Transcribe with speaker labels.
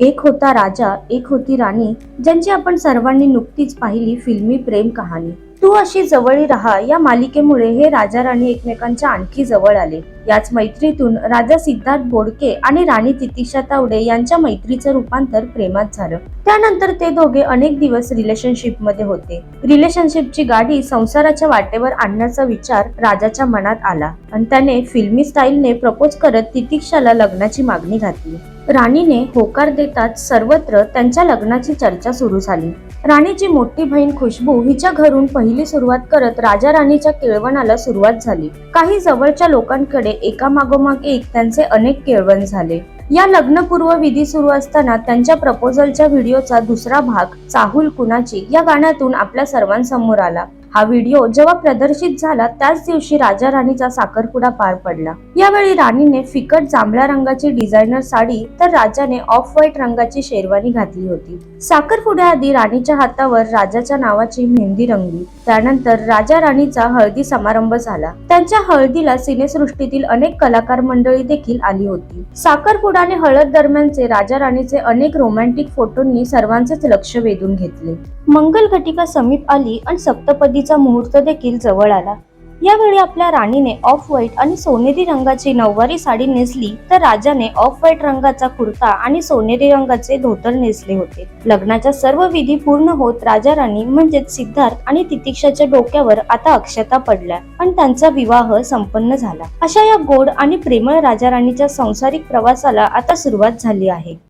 Speaker 1: एक होता राजा एक होती राणी ज्यांची आपण सर्वांनी नुकतीच पाहिली फिल्मी प्रेम कहाणी. तू अशी जवळी राहा या मालिकेमुळे हे राजा राणी एकमेकांच्या आणखी जवळ आले. याच मैत्रीतून राजा सिद्धार्थ बोडके आणि राणी तितिशा तावडे यांच्या मैत्रीचं रूपांतर प्रेमात झालं. त्यानंतर ते दोघे अनेक दिवस रिलेशनशिपमध्ये होते. रिलेशनशिपची गाडी संसाराच्या वाटेवर आणण्याचा विचार राजाच्या मनात आला आणि त्याने फिल्मी स्टाईलने प्रपोज करत तितिक्षाला लग्नाची मागणी घातली. राणीने होकार देताच सर्वत्र त्यांच्या लग्नाची चर्चा सुरू झाली. राणीची मोठी बहीण खुशबू हिच्या घरून पहिली सुरुवात करत राजा राणीच्या केळवणाला सुरुवात झाली. काही जवळच्या लोकांकडे एका एकामागोमाग एक त्यांचे अनेक केळवण झाले. या लग्नपूर्व विधी सुरू असताना त्यांच्या प्रपोजलच्या व्हिडिओचा दुसरा भाग चाहुल कुणाची या गाण्यातून आपल्या सर्वांसमोर आला. हा व्हिडिओ जेव्हा प्रदर्शित झाला त्याच दिवशी राजा राणीचा साखरपुडा पार पडला. यावेळी राणीने फिकट जांभळ्या रंगाची डिझायनर साडी तर राजाने ऑफ व्हाईट रंगाची शेरवानी घातली होती. साखरपुड्याआधी राणीच्या हातावर राजाच्या नावाची मेहंदी रंगली. त्यानंतर राजा राणीचा हळदी समारंभ झाला. त्यांच्या हळदीला सिनेसृष्टीतील अनेक कलाकार मंडळी देखील आली होती. साखरपुडा आणि हळद दरम्यानचे राजा राणीचे अनेक रोमॅन्टिक फोटोंनी सर्वांचेच लक्ष वेधून घेतले. मंगल घटिका समीप आली आणि सप्तपदी सप्तपदीचा मुहूर्त देखील जवळ आला. यावेळी आपल्या राणीने ऑफ व्हाईट आणि सोनेरी रंगाची नऊवारी साडी नेसली तर राजाने ऑफ व्हाईट रंगाचा कुर्ता आणि सोनेरी रंगाचे धोतर नेसले होते. लग्नाच्या सर्व विधी पूर्ण होत राजा राणी म्हणजेच सिद्धार्थ आणि तितिक्षाच्या डोक्यावर आता अक्षता पडल्या आणि त्यांचा विवाह संपन्न झाला. अशा या गोड आणि प्रेमळ राजा राणीच्या संसारिक प्रवासाला आता सुरुवात झाली आहे.